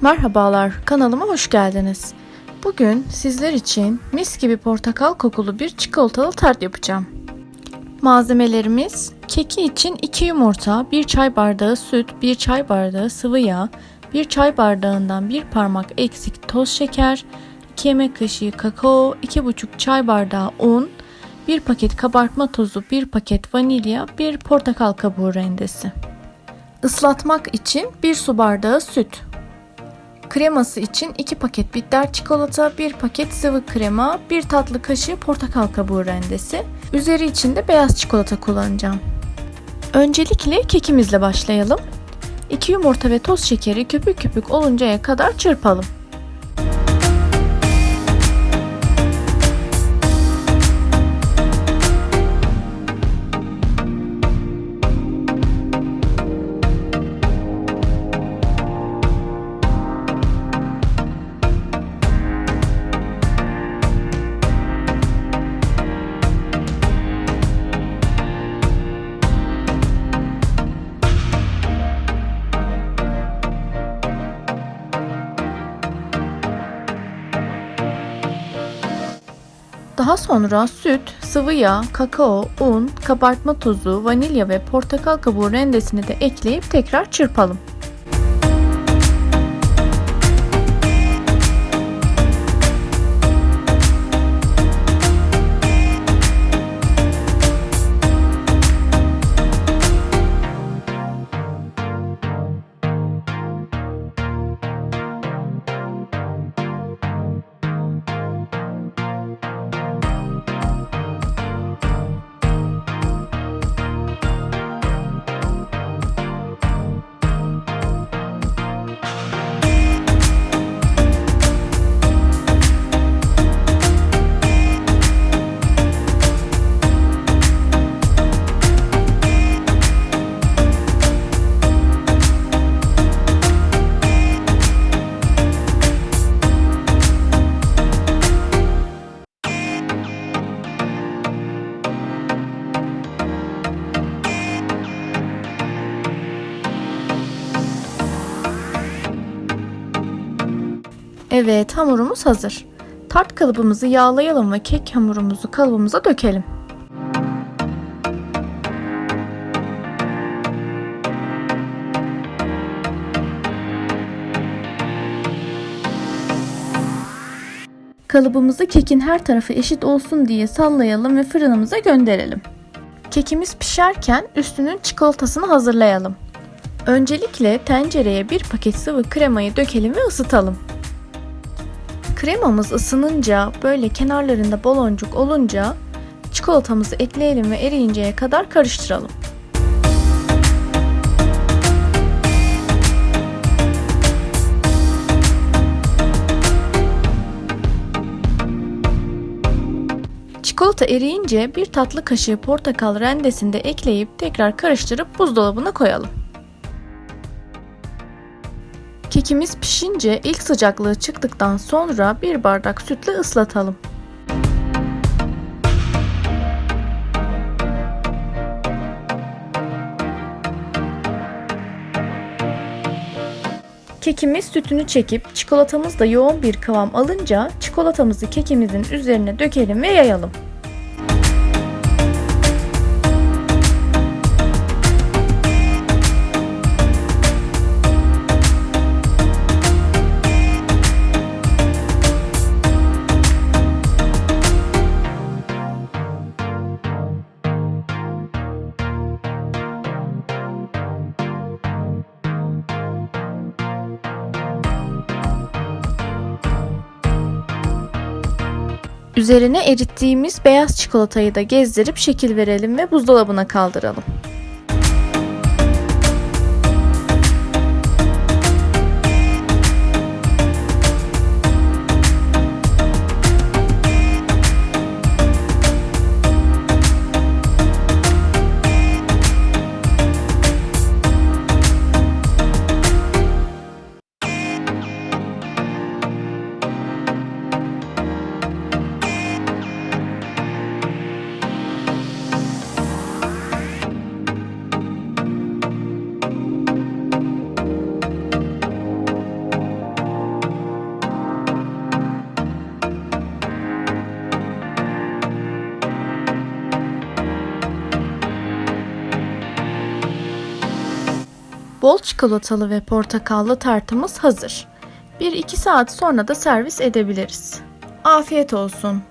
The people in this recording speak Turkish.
Merhabalar, kanalıma hoş geldiniz. Bugün sizler için mis gibi portakal kokulu bir çikolatalı tart yapacağım. Malzemelerimiz keki için 2 yumurta, 1 çay bardağı süt, 1 çay bardağı sıvı yağ, 1 çay bardağından 1 parmak eksik toz şeker, 2 yemek kaşığı kakao, 2,5 çay bardağı un, 1 paket kabartma tozu, 1 paket vanilya, 1 portakal kabuğu rendesi. Islatmak için 1 su bardağı süt, Kreması için 2 paket bitter çikolata, 1 paket sıvı krema, 1 tatlı kaşığı portakal kabuğu rendesi. Üzeri için de beyaz çikolata kullanacağım. Öncelikle kekimizle başlayalım. 2 yumurta ve toz şekeri köpük köpük oluncaya kadar çırpalım. Daha sonra süt, sıvı yağ, kakao, un, kabartma tozu, vanilya ve portakal kabuğu rendesini de ekleyip tekrar çırpalım. Evet, hamurumuz hazır. Tart kalıbımızı yağlayalım ve kek hamurumuzu kalıbımıza dökelim. Kalıbımızı kekin her tarafı eşit olsun diye sallayalım ve fırınımıza gönderelim. Kekimiz pişerken üstünün çikolatasını hazırlayalım. Öncelikle tencereye bir paket sıvı kremayı dökelim ve ısıtalım. Kremamız ısınınca böyle kenarlarında baloncuk olunca çikolatamızı ekleyelim ve eriyinceye kadar karıştıralım. Çikolata eriyince bir tatlı kaşığı portakal rendesini de ekleyip tekrar karıştırıp buzdolabına koyalım. Kekimiz pişince ilk sıcaklığı çıktıktan sonra bir bardak sütle ıslatalım. Kekimiz sütünü çekip çikolatamız da yoğun bir kıvam alınca çikolatamızı kekimizin üzerine dökelim ve yayalım. Üzerine erittiğimiz beyaz çikolatayı da gezdirip şekil verelim ve buzdolabına kaldıralım. Bol çikolatalı ve portakallı tartımız hazır. 1-2 saat sonra da servis edebiliriz. Afiyet olsun.